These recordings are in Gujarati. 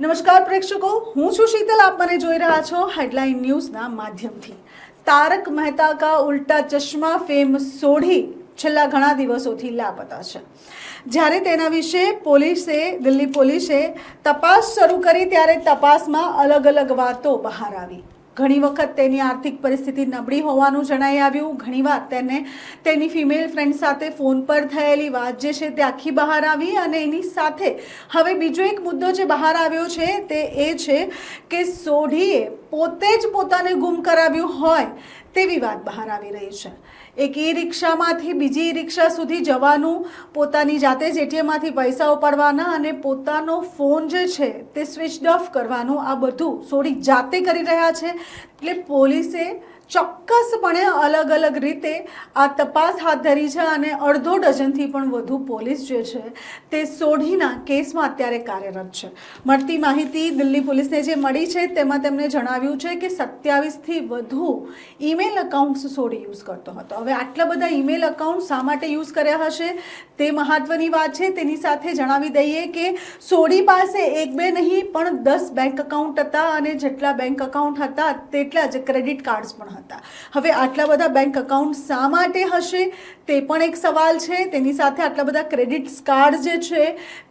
નમસ્કાર પ્રેક્ષકો, હું છું શીતલ. આપ મને જોઈ રહ્યા છો હેડલાઇન ન્યૂઝના માધ્યમથી. તારક મહેતા કા ઉલ્ટા ચશ્મા ફેમ સોઢી છેલ્લા ઘણા દિવસોથી લાપતા છે. જ્યારે તેના વિશે પોલીસે, દિલ્હી પોલીસે તપાસ શરૂ કરી ત્યારે તપાસમાં અલગ અલગ વાતો બહાર આવી. ઘણી વખત તેની આર્થિક પરિસ્થિતિ નબળી હોવાનું જણાઈ આવ્યું. ઘણીવાર તેને તેની ફિમેલ ફ્રેન્ડ સાથે ફોન પર થયેલી વાત જે છે તે આખી બહાર આવી અને એની સાથે હવે બીજો એક મુદ્દો જે બહાર આવ્યો છે તે એ છે કે સોઢીએ પોતે જ પોતાને ગુમ કરાવ્યું હોય તેવી વાત બહાર આવી રહી છે. એક ઈ રિક્ષામાંથી બીજી રિક્ષા સુધી જવાનું પોતાની જાતે જ એટીએમમાંથી પૈસા ઉપાડવાના અને પોતાનો ફોન જે છે તે સ્વિચ ઓફ કરવાનું આ બધું સોડી જાતે કરી રહ્યા છે. એટલે પોલીસે ચોક્કસપણે અલગ અલગ રીતે આ તપાસ હાથ ધરી છે અને અડધો ડઝનથી પણ વધુ પોલીસ જે છે તે સોઢીના કેસમાં અત્યારે કાર્યરત છે. મળતી માહિતી દિલ્હી પોલીસને જે મળી છે તેમાં તેમણે જણાવ્યું છે કે સત્યાવીસથી વધુ ઈમેલ અકાઉન્ટ્સ સોઢી યુઝ કરતો હતો. હવે આટલા બધા ઈમેલ એકાઉન્ટ શા માટે યુઝ કર્યા હશે તે મહત્વની વાત છે. તેની સાથે જણાવી દઈએ કે સોઢી પાસે એક બે નહીં પણ દસ બેંક અકાઉન્ટ હતા અને જેટલા બેંક અકાઉન્ટ હતા તેટલા જ ક્રેડિટ કાર્ડ્સ પણ હતા. હવે આટલા બધા બેંક અકાઉન્ટ શા માટે હશે? તે પણ એક સવાલ છે. તેની સાથે આટલા બધા ક્રેડિટ કાર્ડ જે છે,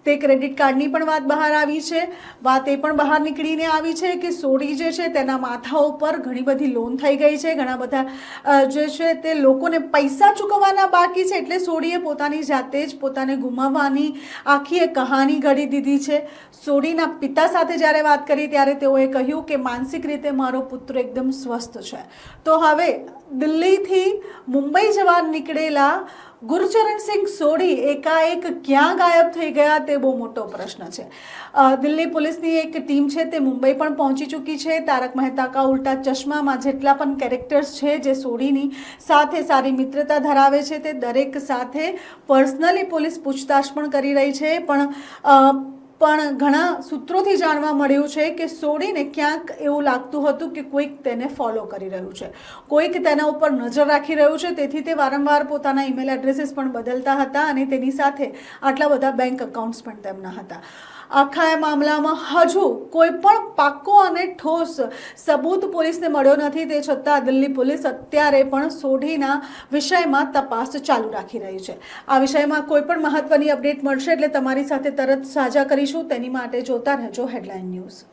તે ક્રેડિટ કાર્ડની પણ વાત બહાર આવી છે. વાત એ પણ બહાર નીકળીને આવી છે કે સોડી જે છે, તેના માથા ઉપર ઘણી બધી લોન થઈ ગઈ છે. ઘણા બધા જે છે, તે લોકોને પૈસા ચૂકવવાના બાકી છે. એટલે સોડીએ પોતાની જાતે જ પોતાને ગુમાવવાની આખી એક કહાની ઘડી દીધી છે. સોડીના પિતા સાથે જ્યારે વાત કરી, ત્યારે તેઓએ કહ્યું કે માનસિક રીતે મારો પુત્ર એકદમ સ્વસ્થ છે. તો હવે દિલ્હીથી મુંબઈ જવા નીકળેલા ગુરચરણસિંહ સોઢી એકાએક ક્યાં ગાયબ થઈ ગયા તે બહુ મોટો પ્રશ્ન છે. દિલ્હી પોલીસની એક ટીમ છે તે મુંબઈ પણ પહોંચી ચૂકી છે. તારક મહેતા કા ઉલ્ટા ચશ્મામાં જેટલા પણ કેરેક્ટર્સ છે જે સોઢીની સાથે સારી મિત્રતા ધરાવે છે તે દરેક સાથે પર્સનલી પોલીસ પૂછતાછ પણ કરી રહી છે. પણ પણ ઘણા સૂત્રોથી જાણવા મળ્યું છે કે સોડીને ક્યાંક એવું લાગતું હતું કે કોઈક તેને ફોલો કરી રહ્યું છે. કોઈક તેના ઉપર નજર રાખી રહ્યું છે. તેથી તે વારંવાર પોતાના ઈમેલ એડ્રેસીસ પણ બદલતા હતા અને તેની સાથે આટલા બધા બેંક અકાઉન્ટ્સ પણ તેમના હતા. આખા એ મામલામાં હજુ કોઈ પણ પાક્કો અને ઠોસ સબૂત પોલીસને મળ્યો નથી, તે છતાં દિલ્હી પોલીસ અત્યારે પણ સોઢીના વિષયમાં તપાસ ચાલુ રાખી રહી છે. આ વિષયમાં કોઈ પણ મહત્વની અપડેટ મળશે એટલે તમારી સાથે તરત સાજા કરીશું. તેની માટે જોતા રહેજો હેડલાઇન ન્યૂઝ.